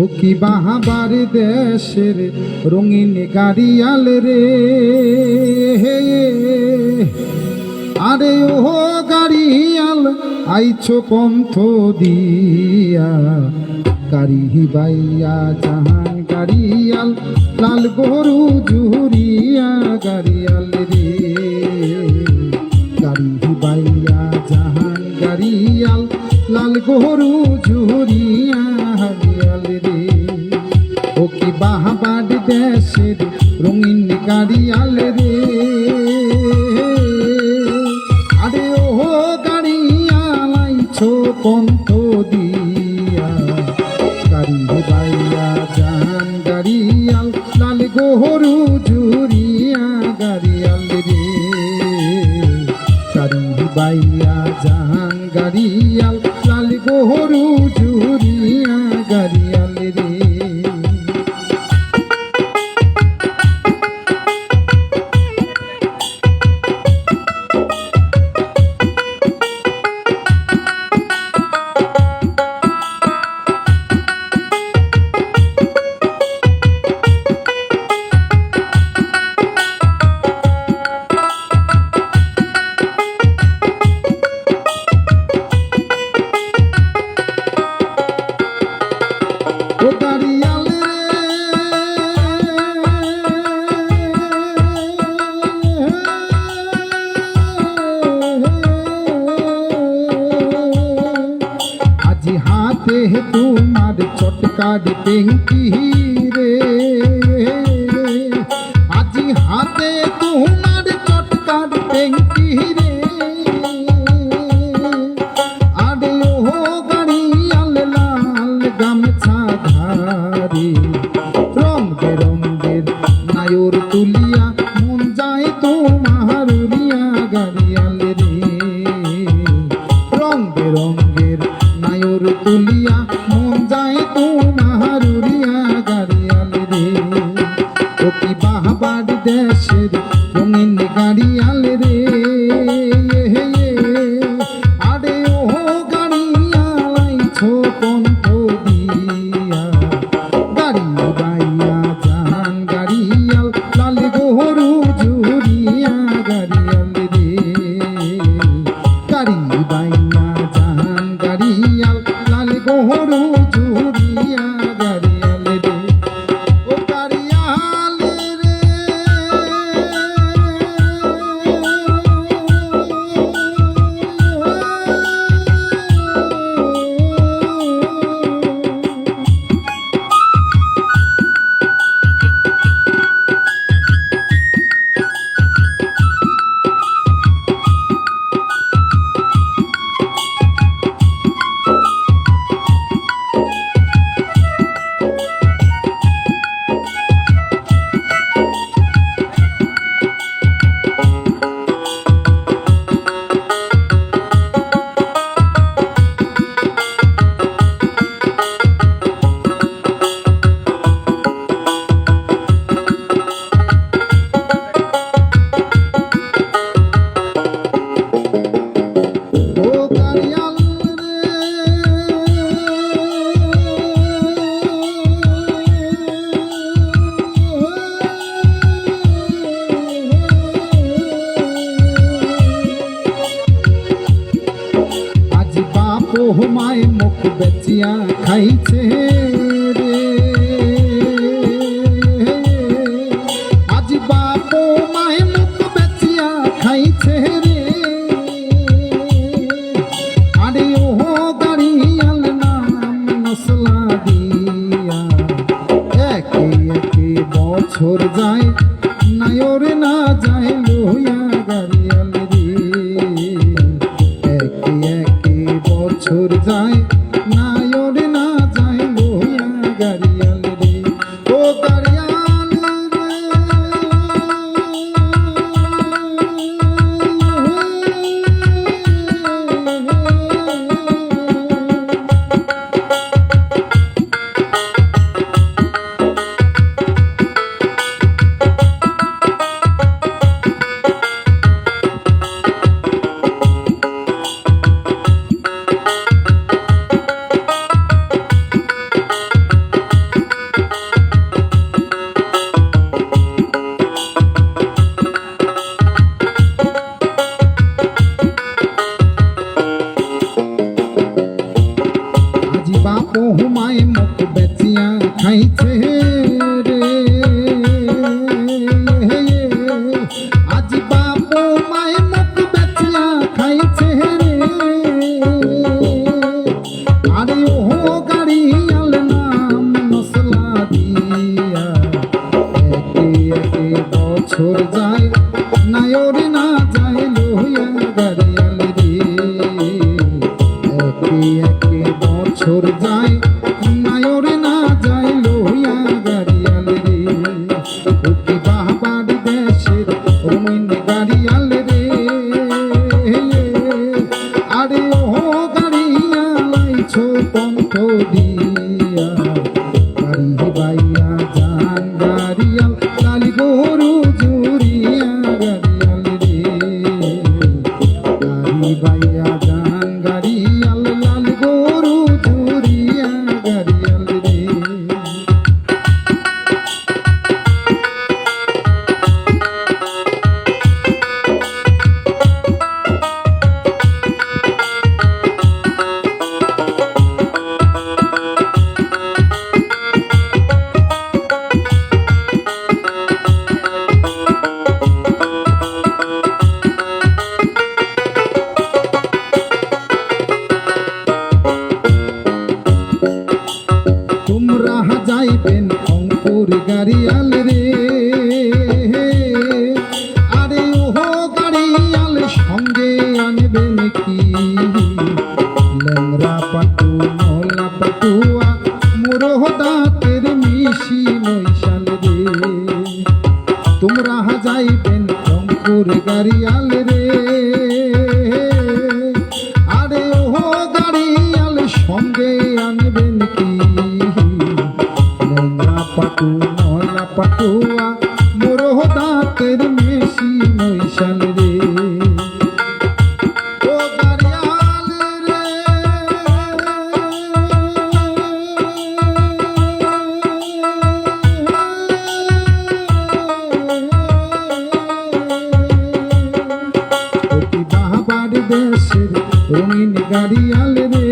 ও কি বাহাবার দেশের রঙিন গাড়িয়াল রে। আরে ও গাড়িয়াল, আইছো পন্থ দিয়া। গাড়ি বাইয়া জাহান গাড়িয়াল, লাল গরু জুরিয়া গাড়িয়াল রে। গাড়ি বাইয়া জাহান গাড়িয়াল, লাল গরু ঝুরিয়া হারিয়াল রে। গাড়িয়াল লাল গোহরু জুরিয়া গারিয়াল রে। গাড়ি বাইয়া জাহান গাড়িয়াল என் রঙিন গাড়িয়াল বাপ হুমায় মুখ বেচিয়া খাইছে রে। আজ বাপ মায় মুখ বেচিয়া খাইছে রে। আরে ও গাড়িয়াল নাম নসলা দিয়া একে একে বছর যায় যায় নায়র না যায় লোয়া মুখ বেচিয়া খাইছে শাহ যাইবেন রংপুর গাড়িয়াল রে। আরে ও গাড়িয়াল, সঙ্গে আনবেন কি? নলা পাটু নলা পাটু দেশের রঙিন গাড়ি আলে রে